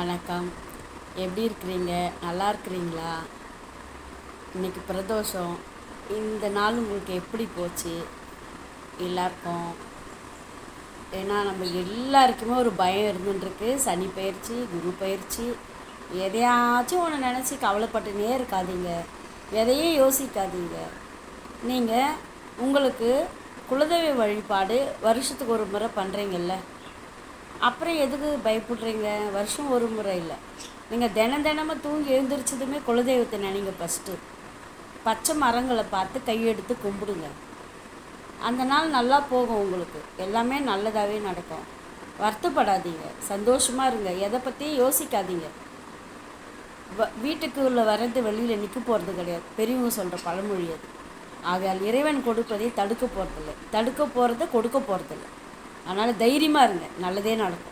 வணக்கம். எப்படி இருக்கிறீங்க? நல்லா இருக்கிறீங்களா? இன்றைக்கி பிரதோஷம். இந்த நாள் உங்களுக்கு எப்படி போச்சு? எல்லாருக்கும். ஏன்னா நம்ம எல்லாருக்குமே ஒரு பயம் இருந்துட்டுருக்கு. சனி பயிற்சி குரு பயிற்சி. எதையாச்சும் ஒன்று நினச்சி கவலைப்பட்டுனே இருக்காதீங்க. எதையும் யோசிக்காதீங்க. நீங்கள் உங்களுக்கு குலதெய்வ வழிபாடு வருஷத்துக்கு ஒரு முறை பண்ணுறீங்கல்ல அப்புறம் எதுக்கு பயப்படுறீங்க? வருஷம் ஒரு முறை இல்லை. நீங்கள் தினம் தினமும் தூங்கி எழுந்திரிச்சதுமே குலதெய்வத்தை நினைங்க ஃபஸ்ட்டு பச்சை மரங்களை பார்த்து கையெடுத்து கும்பிடுங்க. அந்த நாள் நல்லா போகும் உங்களுக்கு. எல்லாமே நல்லதாகவே நடக்கும். வருத்தப்படாதீங்க. சந்தோஷமாக இருங்க. எதை பற்றியும் யோசிக்காதீங்க. வ வீட்டுக்கு உள்ள வர்றது வெளியில் நிற்க போகிறது கிடையாது. பெரியவங்க சொல்கிற பழமொழி அது. ஆகையால் இறைவன் கொடுப்பதை தடுக்க போகிறதில்ல தடுக்க போகிறத கொடுக்க போகிறதில்ல அதனால் தைரியமாக இருங்க. நல்லதே நடக்கும்.